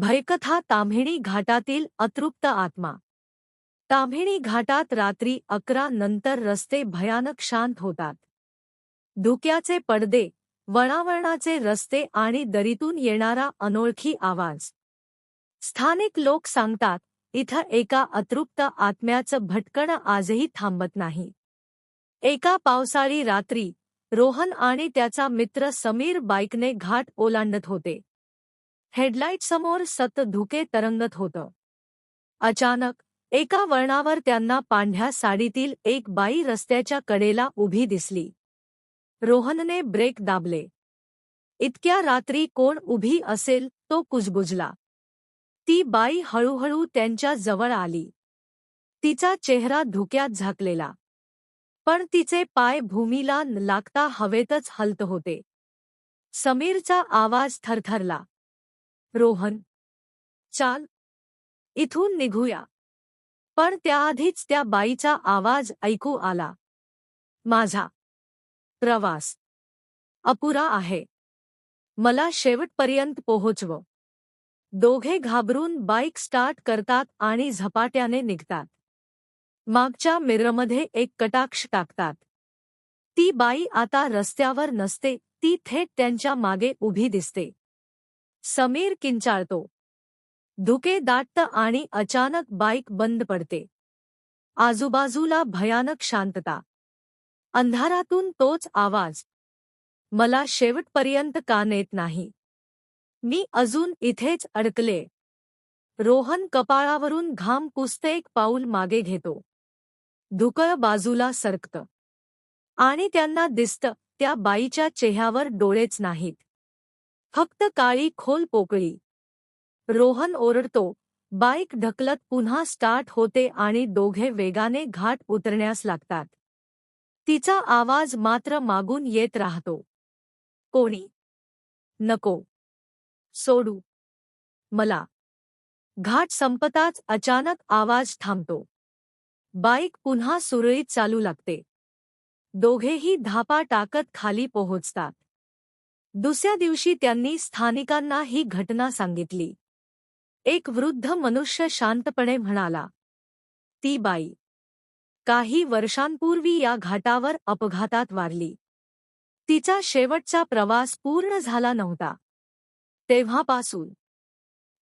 भयकथा ताम्हिणी घाटातील अतृप्त आत्मा. ताम्हिणी घाटात रात्री अकरा नंतर रस्ते भयानक शांत होतात. धुक्याचे पडदे वळावळणाचे रस्ते आणि दरीतून येणारा अनोळखी आवाज. स्थानिक लोक सांगतात इथं एका अतृप्त आत्म्याचं भटकण आजही थांबत नाही. एका पावसाळी रात्री रोहन आणि त्याचा मित्र समीर बाईकने घाट ओलांडत होते. हेडलाईटसमोर सत धुके तरंगत होतं. अचानक एका वळणावर त्यांना पांढ्या साडीतील एक बाई रस्त्याच्या कडेला उभी दिसली. रोहनने ब्रेक दाबले. इतक्या रात्री कोण उभी असेल तो कुजबुजला. ती बाई हळूहळू त्यांच्या जवळ आली. तिचा चेहरा धुक्यात झाकलेला. पण तिचे पाय भूमीला लागता हवेतच हलत होते. समीरचा आवाज थरथरला. रोहन. चाल. इथून निघूया. पण त्याआधीच त्या बाईचा आवाज ऐकू आला. माझा. प्रवास. अपुरा आहे. मला शेवटपर्यंत पोहोचव. दोघे घाबरून बाईक स्टार्ट करतात आणि झपाट्याने निघतात. मागच्या मिरमध्ये एक कटाक्ष टाकतात. ती बाई आता रस्त्यावर नसते ती थेट त्यांच्या मागे उभी दिसते. समीर किंचाळतो. धुके दाटतं आणि अचानक बाईक बंद पडते. आजूबाजूला भयानक शांतता. अंधारातून तोच आवाज. मला शेवटपर्यंत का नेत नाही. मी अजून इथेच अडकले. रोहन कपाळावरून घाम पुसते एक पाऊल मागे घेतो. धुकळ बाजूला सरकतं. आणि त्यांना दिसतं त्या बाईच्या चेह्यावर डोळेच नाहीत. फक्त काळी खोल पोकळी. रोहन ओरडतो बाईक ढकलत पुन्हा स्टार्ट होते आणि दोघे वेगाने घाट उतरण्यास लागतात. तिचा आवाज मात्र मागून येत राहतो. कोणी? नको. सोडू. मला. घाट संपताच अचानक आवाज थांबतो. बाईक पुन्हा सुरळीत चालू लागते. दोघेही धापा टाकत खाली पोहोचतात. दुसऱ्या दिवशी त्यांनी स्थानिकांना ही घटना सांगितली. एक वृद्ध मनुष्य शांतपणे म्हणाला ती बाई काही वर्षांपूर्वी या घाटावर अपघातात वारली. तिचा शेवटचा प्रवास पूर्ण झाला नव्हता. तेव्हापासून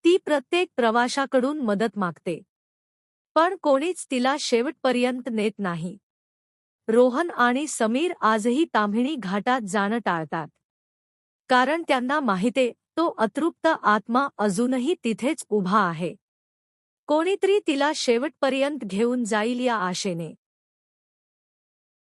ती प्रत्येक प्रवाशाकडून मदत मागते. पण कोणीच तिला शेवटपर्यंत नेत नाही. रोहन आणि समीर आजही ताम्हिणी घाटात जाणं टाळतात. कारण त्यांना माहिते तो अतृप्त आत्मा अजूनही तिथेच उभा आहे. कोणीतरी तिला शेवटपर्यंत घेऊन जाईल या आशेने.